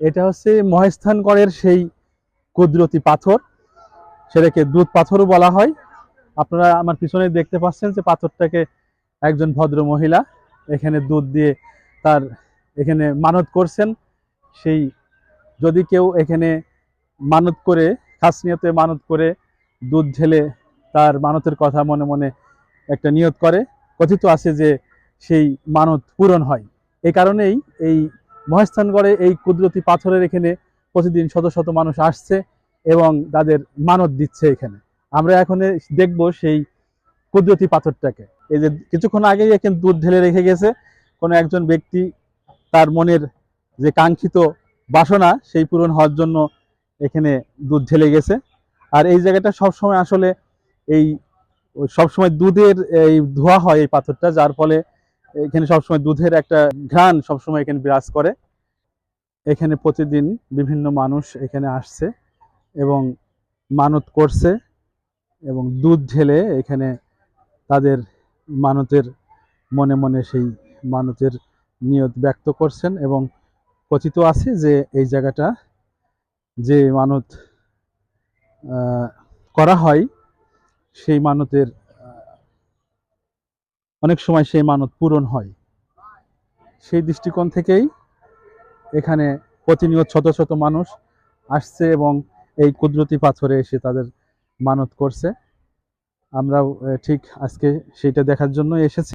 এটা হচ্ছে মহেস্থানগড়ের সেই কুদরতি পাথর, সেটাকে দুধ পাথরও বলা হয়। আপনারা আমার পিছনে দেখতে পাচ্ছেন যে পাথরটাকে একজন ভদ্র মহিলা এখানে দুধ দিয়ে তার এখানে মানত করছেন। সেই যদি কেউ এখানে মানত করে, খাস নিয়তে মানত করে দুধ ঢেলে তার মানতের কথা মনে মনে একটা নিয়ত করে। কথিত আছে যে সেই মানত পূরণ হয়। এই কারণেই এই মহেস্থানগড়ে এই কুদরতি পাথরের এখানে প্রতিদিন শত শত মানুষ আসছে এবং তাদের মানত দিচ্ছে এখানে। আমরা এখন দেখব সেই কুদরতি পাথরটাকে। এই যে কিছুক্ষণ আগেই এখানে দুধ ঢেলে রেখে গেছে। কোনো একজন ব্যক্তি তার মনের যে কাঙ্ক্ষিত বাসনা সেই পূরণ হওয়ার জন্য এখানে দুধ ঢেলে গেছে। আর এই জায়গাটা সবসময় আসলে এই সবসময় দুধের এই ধোয়া হয় এই পাথরটা, যার ফলে এখানে সবসময় দুধের একটা ঘ্রাণ সবসময় এখানে বিরাজ করে। এখানে প্রতিদিন বিভিন্ন মানুষ এখানে আসছে এবং মানত করছে এবং দুধ ঢেলে এখানে তাদের মানতের মনে মনে সেই মানতের নিয়ত ব্যক্ত করছেন এবং কথিত আছে যে এই জায়গাটা যে মানত করা হয়, সেই মানতের অনেক সময় সেই মানত পূরণ হয়। সেই দৃষ্টিকোণ থেকেই এখানে প্রতিনিয়ত শত শত মানুষ আসছে এবং এই কুদরতি পাথরে এসে তাদের মানত করছে। আমরা ঠিক আজকে সেইটা দেখার জন্য এসেছি।